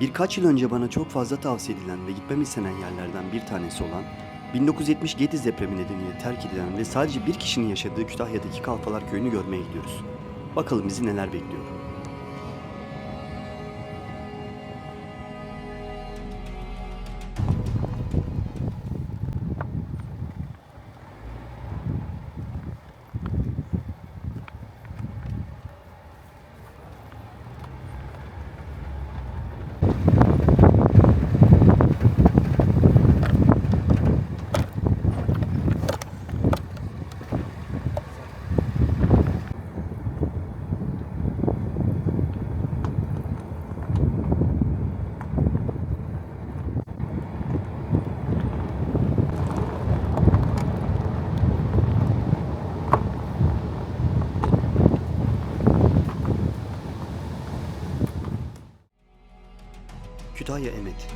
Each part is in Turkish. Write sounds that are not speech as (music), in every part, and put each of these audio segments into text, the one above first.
Birkaç yıl önce bana çok fazla tavsiye edilen ve gitmem istenen yerlerden bir tanesi olan 1970 Gediz depremi nedeniyle terk edilen ve sadece bir kişinin yaşadığı Kütahya'daki Kalfalar Köyü'nü görmeye gidiyoruz. Bakalım bizi neler bekliyor. Kütahya Emet,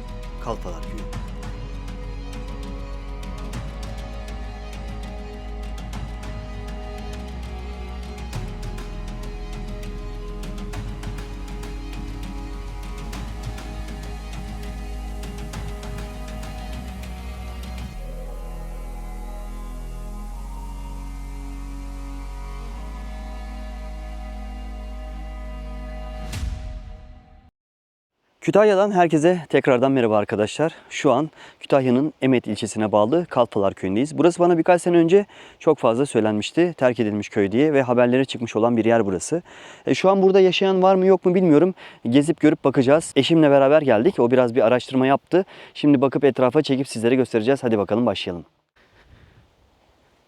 Kütahya'dan herkese tekrardan merhaba arkadaşlar. Şu an Kütahya'nın Emet ilçesine bağlı Kalfalar Köyü'ndeyiz. Burası bana birkaç sene önce çok fazla söylenmişti. Terk edilmiş köy diye ve haberlere çıkmış olan bir yer burası. E, şu an burada yaşayan var mı yok mu bilmiyorum. Gezip görüp bakacağız. Eşimle beraber geldik. O biraz bir araştırma yaptı. Şimdi bakıp etrafa çekip sizlere göstereceğiz. Hadi bakalım başlayalım.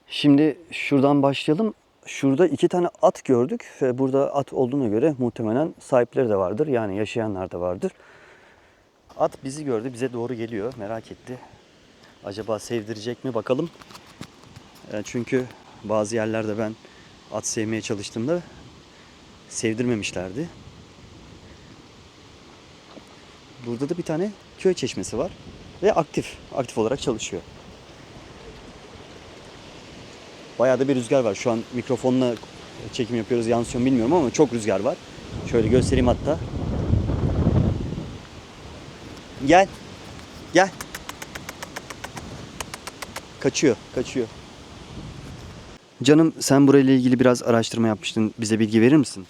Şimdi şuradan başlayalım. Şurada iki tane at gördük ve burada at olduğuna göre muhtemelen sahipleri de vardır. Yani yaşayanlar da vardır. At bizi gördü, bize doğru geliyor. Merak etti. Acaba sevdirecek mi bakalım. E, Çünkü bazı yerlerde ben at sevmeye çalıştığımda sevdirmemişlerdi. Burada da bir tane köy çeşmesi var ve aktif, aktif olarak çalışıyor. Bayağı da bir rüzgar var. Şu an mikrofonla çekim yapıyoruz. Yansıyor bilmiyorum ama çok rüzgar var. Şöyle göstereyim hatta. Gel. Gel. Kaçıyor, kaçıyor. Canım sen burayla ilgili biraz araştırma yapmıştın. Bize bilgi verir misin?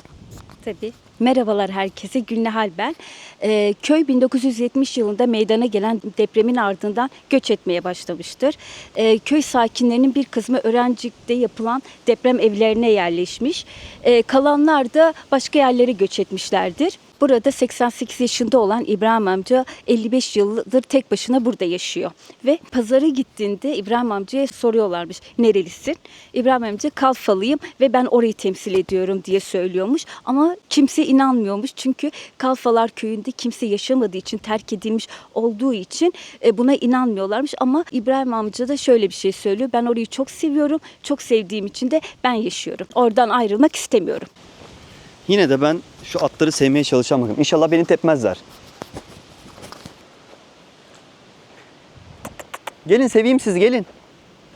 Tabii. Merhabalar herkese. Günnehal ben. Ee, köy 1970 yılında meydana gelen depremin ardından göç etmeye başlamıştır. Ee, köy sakinlerinin bir kısmı öğrencikte yapılan deprem evlerine yerleşmiş. Ee, kalanlar da başka yerlere göç etmişlerdir. Burada 88 yaşında olan İbrahim amca 55 yıldır tek başına burada yaşıyor. Ve pazara gittiğinde İbrahim amcaya soruyorlarmış nerelisin? İbrahim amca Kalfalıyım ve ben orayı temsil ediyorum diye söylüyormuş. Ama kimse inanmıyormuş çünkü Kalfalar köyünde kimse yaşamadığı için terk edilmiş olduğu için e, buna inanmıyorlarmış. Ama İbrahim amca da şöyle bir şey söylüyor. Ben orayı çok seviyorum. Çok sevdiğim için de ben yaşıyorum. Oradan ayrılmak istemiyorum. Yine de ben şu atları sevmeye çalışacağım bakalım. İnşallah beni tepmezler. Gelin seveyim siz gelin.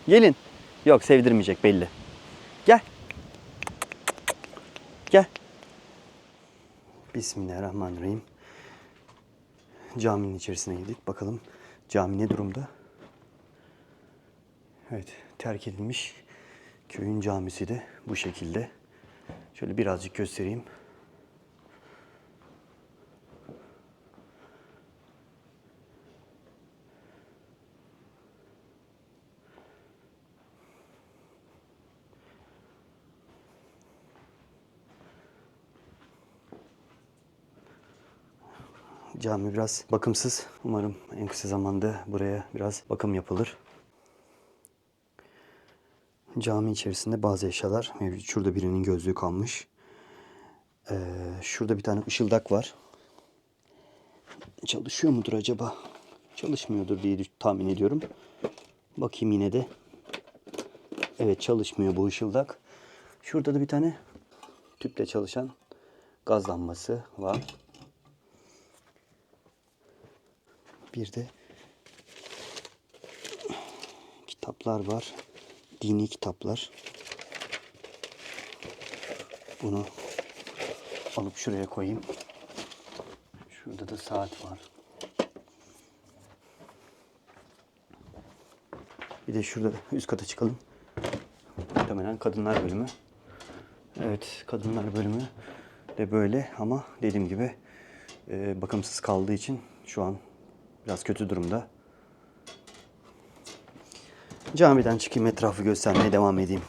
Gelin. Yok sevdirmeyecek belli. Gel. Gel. Bismillahirrahmanirrahim. Caminin içerisine girdik. Bakalım cami ne durumda? Evet terk edilmiş köyün camisi de bu şekilde. Şöyle birazcık göstereyim. Cami biraz bakımsız. Umarım en kısa zamanda buraya biraz bakım yapılır. Cami içerisinde bazı eşyalar mevcut. Şurada birinin gözlüğü kalmış. Ee, şurada bir tane ışıldak var. Çalışıyor mudur acaba? Çalışmıyordur diye tahmin ediyorum. Bakayım yine de. Evet çalışmıyor bu ışıldak. Şurada da bir tane tüple çalışan gaz lambası var. Bir de kitaplar var. Dini kitaplar. Bunu alıp şuraya koyayım. Şurada da saat var. Bir de şurada üst kata çıkalım. Muhtemelen kadınlar bölümü. Evet, kadınlar bölümü de böyle ama dediğim gibi e, bakımsız kaldığı için şu an biraz kötü durumda. Camiden çıkayım etrafı göstermeye devam edeyim.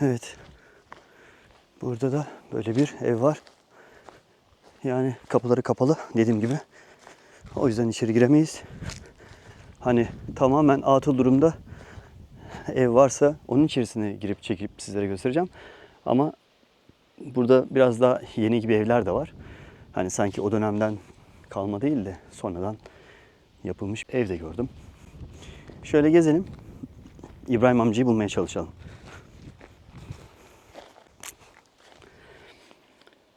Evet. Burada da böyle bir ev var. Yani kapıları kapalı dediğim gibi. O yüzden içeri giremeyiz. Hani tamamen atıl durumda ev varsa onun içerisine girip çekip sizlere göstereceğim. Ama burada biraz daha yeni gibi evler de var. Hani sanki o dönemden kalma değil de sonradan yapılmış ev de gördüm. Şöyle gezelim. İbrahim amcayı bulmaya çalışalım.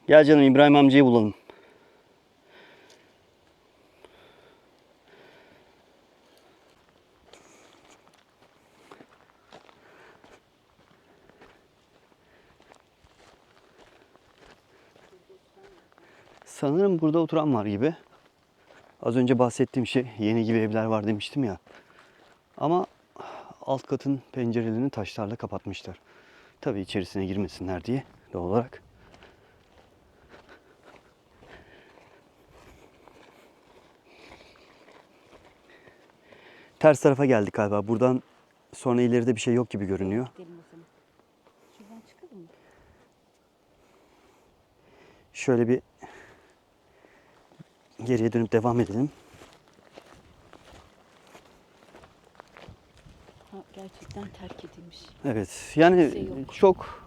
Gel canım İbrahim amcayı bulalım. Sanırım burada oturan var gibi. Az önce bahsettiğim şey yeni gibi evler var demiştim ya. Ama alt katın pencerelerini taşlarla kapatmışlar. Tabii içerisine girmesinler diye doğal olarak. Ters tarafa geldik galiba. Buradan sonra ileride bir şey yok gibi görünüyor. Şöyle bir geriye dönüp devam edelim. Ha, gerçekten terk edilmiş. Evet. Yani yok. çok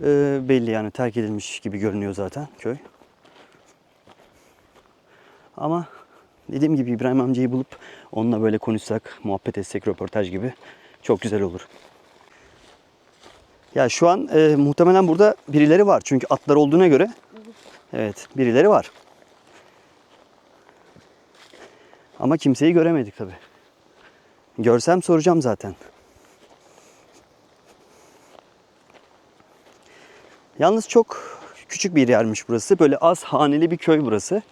e, belli yani terk edilmiş gibi görünüyor zaten köy. Ama dediğim gibi İbrahim amcayı bulup onunla böyle konuşsak, muhabbet etsek röportaj gibi çok güzel olur. Ya şu an e, muhtemelen burada birileri var. Çünkü atlar olduğuna göre evet birileri var. Ama kimseyi göremedik tabii. Görsem soracağım zaten. Yalnız çok küçük bir yermiş burası. Böyle az haneli bir köy burası.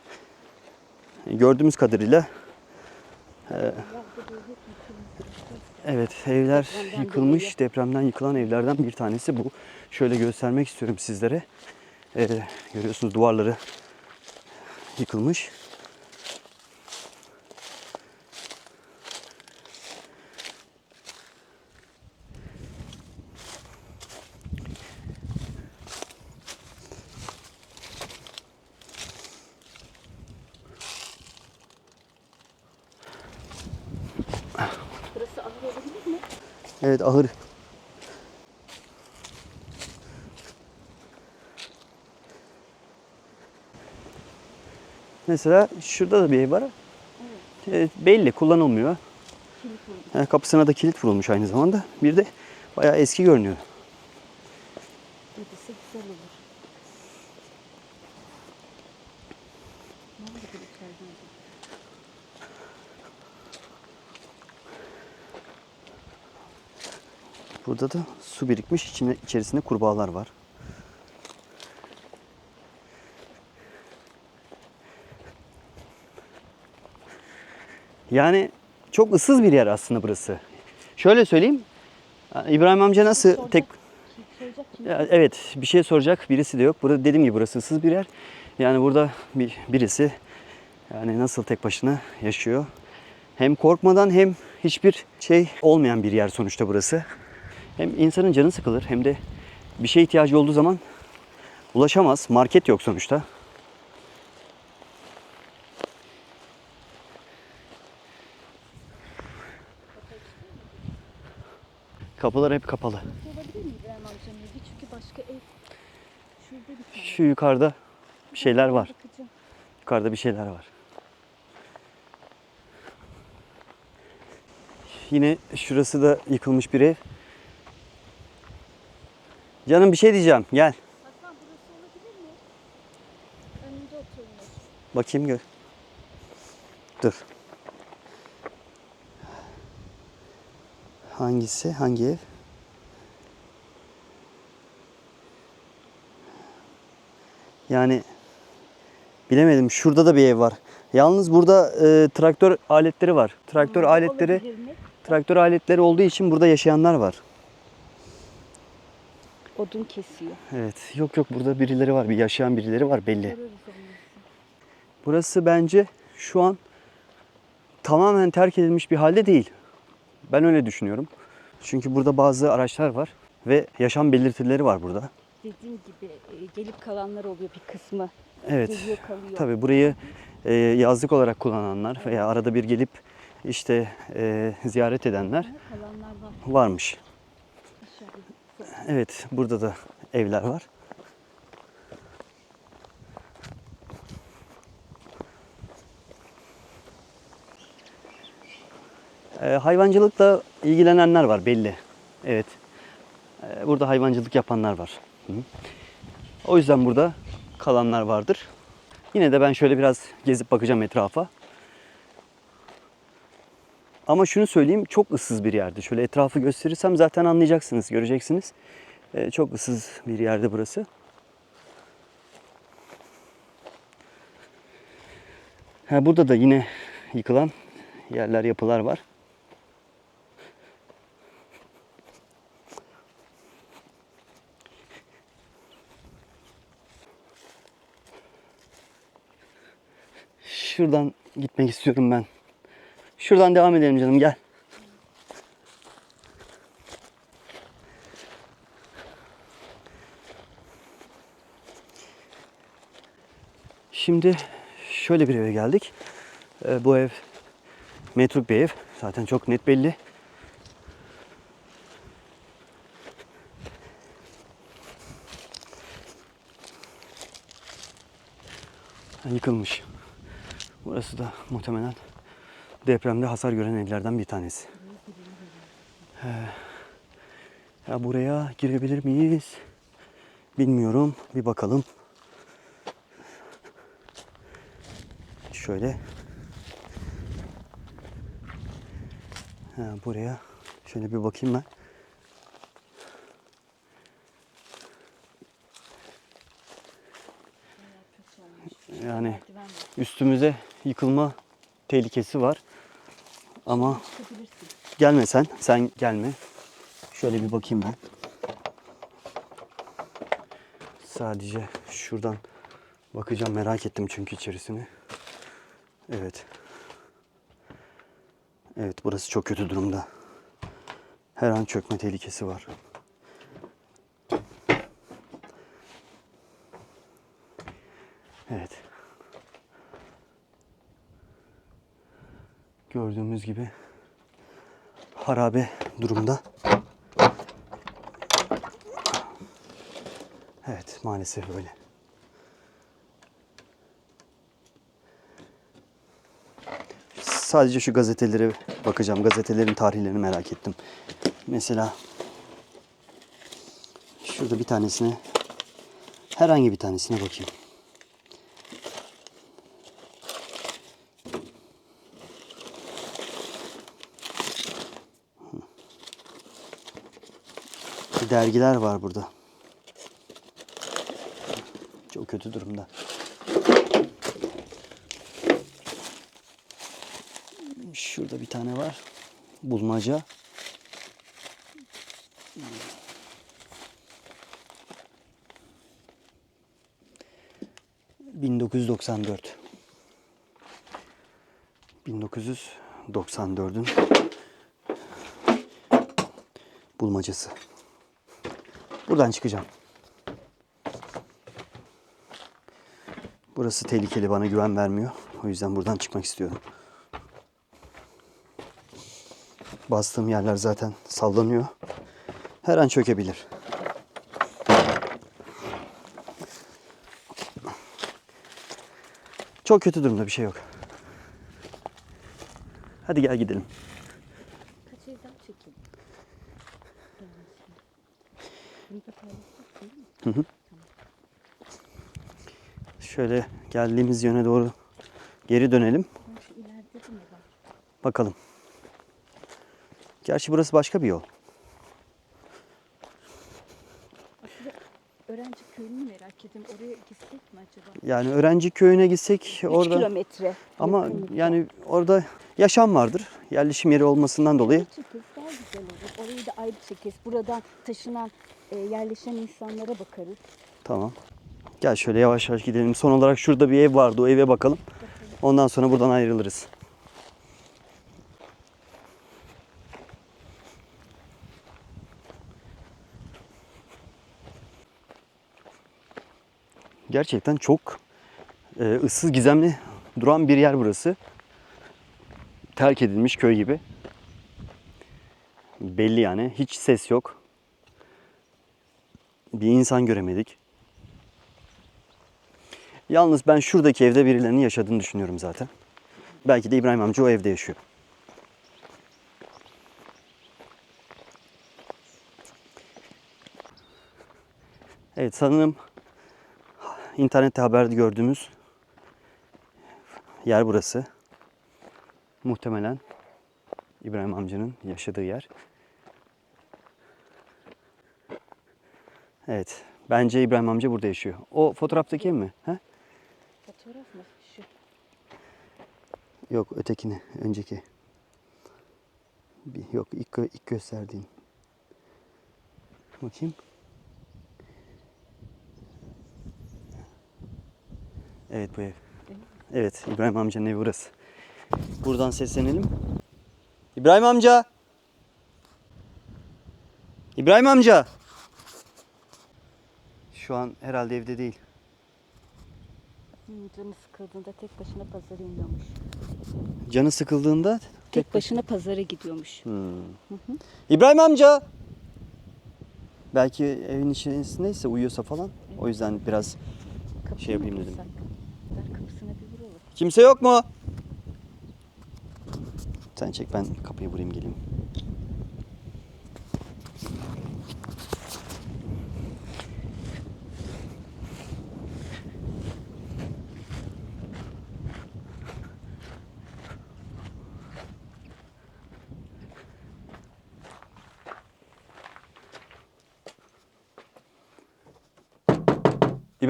Gördüğümüz kadarıyla e, evet evler yıkılmış. Depremden yıkılan evlerden bir tanesi bu. Şöyle göstermek istiyorum sizlere. E, görüyorsunuz duvarları yıkılmış. Evet ahır. Mesela şurada da bir ev var. Evet, belli kullanılmıyor. Yani kapısına da kilit vurulmuş aynı zamanda. Bir de bayağı eski görünüyor. Dedisi güzel olur. Ne oldu bu içeriden? Burada da su birikmiş. İçine, içerisinde kurbağalar var. Yani çok ıssız bir yer aslında burası. Şöyle söyleyeyim. İbrahim amca nasıl tek Soracak kim? ya evet bir şey soracak birisi de yok. Burada dediğim gibi burası ıssız bir yer. Yani burada bir, birisi yani nasıl tek başına yaşıyor. Hem korkmadan hem hiçbir şey olmayan bir yer sonuçta burası. Hem insanın canı sıkılır hem de bir şeye ihtiyacı olduğu zaman ulaşamaz. Market yok sonuçta. Kapılar hep kapalı. Şu yukarıda bir şeyler var. Yukarıda bir şeyler var. Yine şurası da yıkılmış bir ev. Canım bir şey diyeceğim. Gel. Hasan burası olabilir mi? Önünde oturmuş. Bakayım gör. Dur. Hangisi? Hangi ev? Yani bilemedim. Şurada da bir ev var. Yalnız burada e, traktör aletleri var. Traktör aletleri Olabilir mi? traktör aletleri olduğu için burada yaşayanlar var. Odun kesiyor. Evet. Yok yok burada birileri var. Bir yaşayan birileri var belli. Burası bence şu an tamamen terk edilmiş bir halde değil. Ben öyle düşünüyorum. Çünkü burada bazı araçlar var ve yaşam belirtileri var burada. Dediğim gibi e, gelip kalanlar oluyor bir kısmı. Evet. Geliyor kalıyor. Tabii burayı e, yazlık olarak kullananlar veya arada bir gelip işte e, ziyaret edenler Kalanlar var. varmış. Evet, burada da evler var. Ee, hayvancılıkla ilgilenenler var belli. Evet. Ee, burada hayvancılık yapanlar var. Hı. O yüzden burada kalanlar vardır. Yine de ben şöyle biraz gezip bakacağım etrafa. Ama şunu söyleyeyim çok ıssız bir yerde. Şöyle etrafı gösterirsem zaten anlayacaksınız, göreceksiniz. Ee, çok ıssız bir yerde burası. Ha, burada da yine yıkılan yerler, yapılar var. Şuradan gitmek istiyorum ben. Şuradan devam edelim canım gel. Şimdi şöyle bir eve geldik. Ee, bu ev metruk bir ev. Zaten çok net belli. Yıkılmış. Burası da muhtemelen depremde hasar gören evlerden bir tanesi. Ee, ya buraya girebilir miyiz? Bilmiyorum. Bir bakalım. Şöyle. Ha, buraya şöyle bir bakayım ben. Yani üstümüze yıkılma tehlikesi var. Ama gelme sen. Sen gelme. Şöyle bir bakayım ben. Sadece şuradan bakacağım. Merak ettim çünkü içerisini. Evet. Evet burası çok kötü durumda. Her an çökme tehlikesi var. Evet. Gördüğümüz gibi harabe durumda. Evet maalesef öyle. Sadece şu gazetelere bakacağım. Gazetelerin tarihlerini merak ettim. Mesela şurada bir tanesine herhangi bir tanesine bakayım. Dergiler var burada. Çok kötü durumda. Şurada bir tane var. Bulmaca. ...1994. 1994'ün bulmacası. Buradan çıkacağım. Burası tehlikeli bana güven vermiyor. O yüzden buradan çıkmak istiyorum. Bastığım yerler zaten sallanıyor. Her an çökebilir. Çok kötü durumda bir şey yok. Hadi gel gidelim. Bunu da paylaşsak değil mi? Şöyle geldiğimiz yöne doğru geri dönelim. Bakalım. Gerçi burası başka bir yol. öğrenci köyünü merak ettim. Oraya gitsek mi acaba? Yani öğrenci köyüne gitsek 3 orada kilometre. ama yakınlıkta. yani orada yaşam vardır. Yerleşim yeri olmasından dolayı. Çekeriz daha güzel ayrı çekeriz. Buradan taşınan, e, yerleşen insanlara bakarız. Tamam. Gel şöyle yavaş yavaş gidelim. Son olarak şurada bir ev vardı. O eve bakalım. Ondan sonra buradan ayrılırız. Gerçekten çok e, ıssız gizemli duran bir yer burası. Terk edilmiş köy gibi. Belli yani. Hiç ses yok. Bir insan göremedik. Yalnız ben şuradaki evde birilerinin yaşadığını düşünüyorum zaten. Belki de İbrahim amca o evde yaşıyor. Evet sanırım internette haberde gördüğümüz yer burası. Muhtemelen İbrahim amcanın yaşadığı yer. Evet. Bence İbrahim amca burada yaşıyor. O fotoğraftaki ev mi? He? Fotoğraf mı? Şu. Yok ötekini, önceki. Bir, yok ilk, ilk gösterdiğin. Bakayım. Evet bu ev. Evet İbrahim amcanın evi burası. Buradan seslenelim. İbrahim amca. İbrahim amca. Şu an herhalde evde değil. Hmm, Canı sıkıldığında tek başına pazara iniyormuş. Canı sıkıldığında Tek başına pazara gidiyormuş. Hmm. İbrahim amca. Belki evin içerisindeyse uyuyorsa falan. O yüzden biraz Kapıyı Şey yapayım dedim. Ver kapısına bir vuralım. kimse yok mu? Sen çek ben kapıyı vurayım geleyim.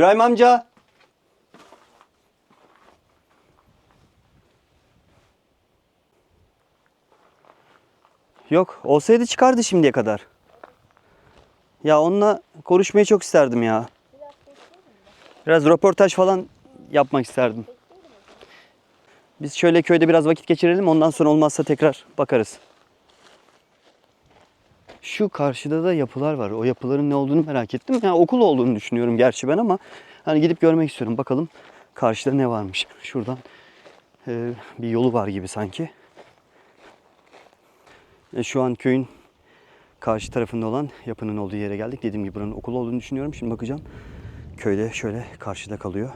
İbrahim amca. Yok olsaydı çıkardı şimdiye kadar. Ya onunla konuşmayı çok isterdim ya. Biraz röportaj falan yapmak isterdim. Biz şöyle köyde biraz vakit geçirelim ondan sonra olmazsa tekrar bakarız. Şu karşıda da yapılar var. O yapıların ne olduğunu merak ettim. Yani okul olduğunu düşünüyorum gerçi ben ama hani gidip görmek istiyorum. Bakalım karşıda ne varmış. (laughs) Şuradan e, bir yolu var gibi sanki. E, Şu an köyün karşı tarafında olan yapının olduğu yere geldik. Dediğim gibi buranın okul olduğunu düşünüyorum. Şimdi bakacağım. Köyde şöyle karşıda kalıyor.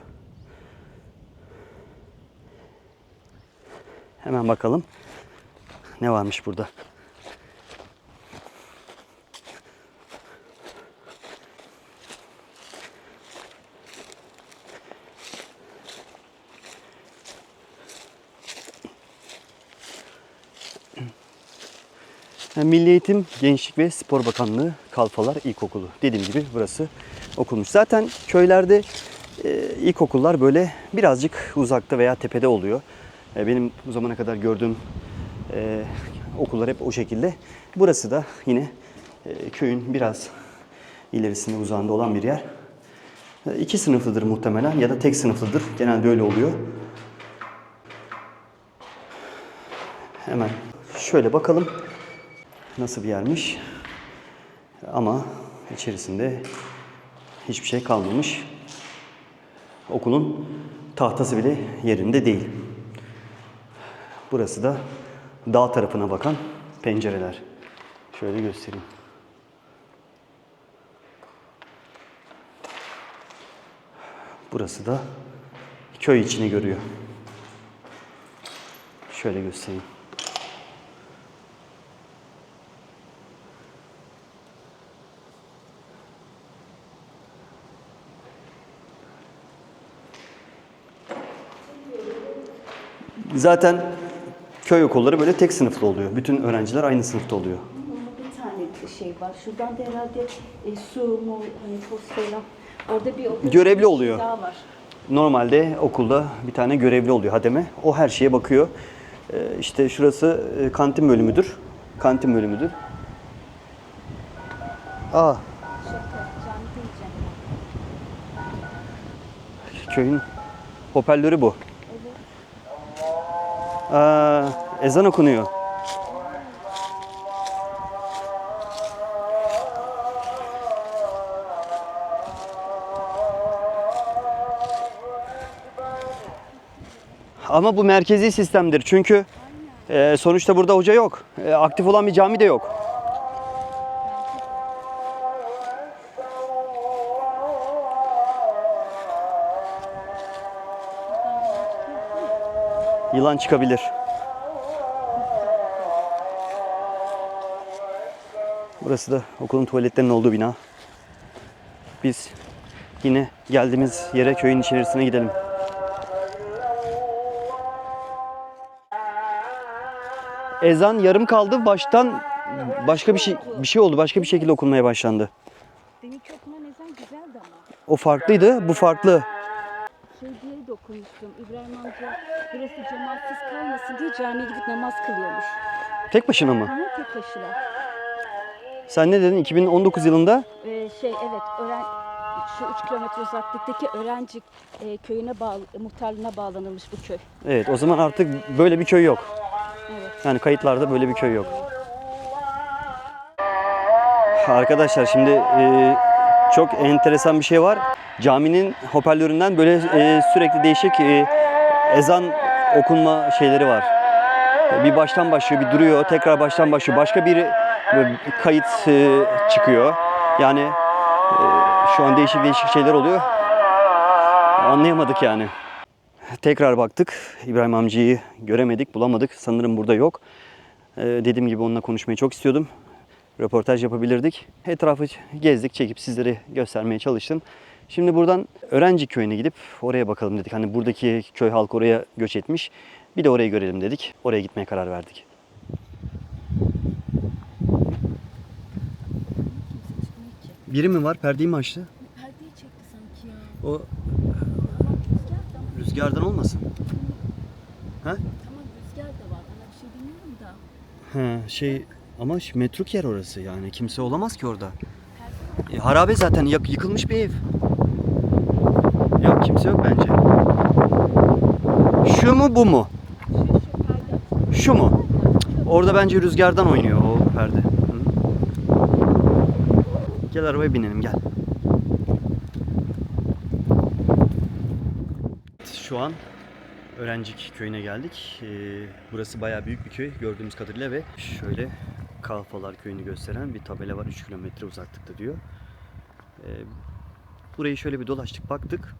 Hemen bakalım. Ne varmış burada? Milli Eğitim, Gençlik ve Spor Bakanlığı Kalfalar İlkokulu. Dediğim gibi burası okulmuş. Zaten köylerde e, ilkokullar böyle birazcık uzakta veya tepede oluyor. E, benim bu zamana kadar gördüğüm e, okullar hep o şekilde. Burası da yine e, köyün biraz ilerisinde uzağında olan bir yer. E, iki sınıflıdır muhtemelen ya da tek sınıflıdır. Genelde öyle oluyor. Hemen şöyle bakalım nasıl bir yermiş. Ama içerisinde hiçbir şey kalmamış. Okulun tahtası bile yerinde değil. Burası da dağ tarafına bakan pencereler. Şöyle göstereyim. Burası da köy içini görüyor. Şöyle göstereyim. Zaten köy okulları böyle tek sınıflı oluyor. Bütün öğrenciler aynı sınıfta oluyor. Bir tane şey var. Şuradan da herhalde e, su mu hani falan. Orada bir okul- Görevli oluyor. Daha var. Normalde okulda bir tane görevli oluyor hademe. O her şeye bakıyor. Ee, işte şurası e, kantin bölümüdür. Kantin bölümüdür. Aa, Şaka, cami diyeceğim. köyün hoparlörü bu. Aa, ezan okunuyor. Ama bu merkezi sistemdir. Çünkü e, sonuçta burada hoca yok. E, aktif olan bir cami de yok. Yılan çıkabilir. Burası da okulun tuvaletlerinin olduğu bina. Biz yine geldiğimiz yere köyün içerisine gidelim. Ezan yarım kaldı. Baştan başka bir şey bir şey oldu. Başka bir şekilde okunmaya başlandı. Deminki okunan ezan güzeldi ama. O farklıydı. Bu farklı. Okumuştum. İbrahim amca burası cemaatsiz kalmasın diye camiye gidip namaz kılıyormuş. Tek başına mı? Aha, tek başına. Sen ne dedin? 2019 yılında Ee, şey evet öğren şu 3 kilometre uzaklıktaki öğrenci e, köyüne bağlı, muhtarlığına bağlanılmış bu köy. Evet o zaman artık böyle bir köy yok. Evet. Yani kayıtlarda böyle bir köy yok. Arkadaşlar şimdi e, çok enteresan bir şey var. Caminin hoparlöründen böyle e, sürekli değişik e, ezan okunma şeyleri var. Bir baştan başlıyor, bir duruyor, tekrar baştan başlıyor. Başka bir kayıt e, çıkıyor. Yani e, şu an değişik değişik şeyler oluyor. Anlayamadık yani. Tekrar baktık. İbrahim amcayı göremedik, bulamadık. Sanırım burada yok. Ee, dediğim gibi onunla konuşmayı çok istiyordum. Röportaj yapabilirdik. Etrafı gezdik, çekip sizlere göstermeye çalıştım. Şimdi buradan Öğrenci Köyü'ne gidip oraya bakalım dedik. Hani buradaki köy halkı oraya göç etmiş. Bir de orayı görelim dedik. Oraya gitmeye karar verdik. Biri mi var? Perdeyi mi açtı? Perdeyi çekti sanki ya. O rüzgardan olmasın. Ha? Tamam rüzgar da var. Bana bir şey bilmiyorum da. Ha, şey ama şu metruk yer orası yani kimse olamaz ki orada. E, harabe zaten yak- yıkılmış bir ev. Yok kimse yok bence. Şu mu bu mu? Şu mu? Orada bence rüzgardan oynuyor o perde. Hı. Gel arabaya binelim gel. Şu an Öğrencik köyüne geldik. Ee, burası bayağı büyük bir köy gördüğümüz kadarıyla ve şöyle Kalfalar köyünü gösteren bir tabela var 3 kilometre uzaklıkta diyor. Ee, burayı şöyle bir dolaştık baktık.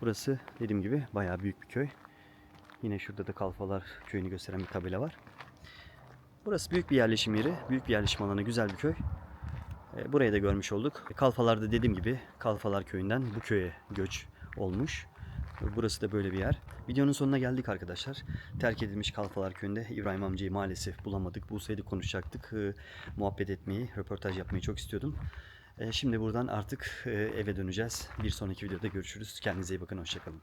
Burası dediğim gibi bayağı büyük bir köy. Yine şurada da Kalfalar köyünü gösteren bir tabela var. Burası büyük bir yerleşim yeri, büyük bir yerleşim alanı, güzel bir köy. E, Burayı da görmüş olduk. Kalfalar da dediğim gibi Kalfalar köyünden bu köye göç olmuş. Burası da böyle bir yer. Videonun sonuna geldik arkadaşlar. Terk edilmiş Kalfalar köyünde İbrahim amcayı maalesef bulamadık. Bulsaydık konuşacaktık. E, Muhabbet etmeyi, röportaj yapmayı çok istiyordum. E, Şimdi buradan artık e, eve döneceğiz. Bir sonraki videoda görüşürüz. Kendinize iyi bakın. Hoşçakalın.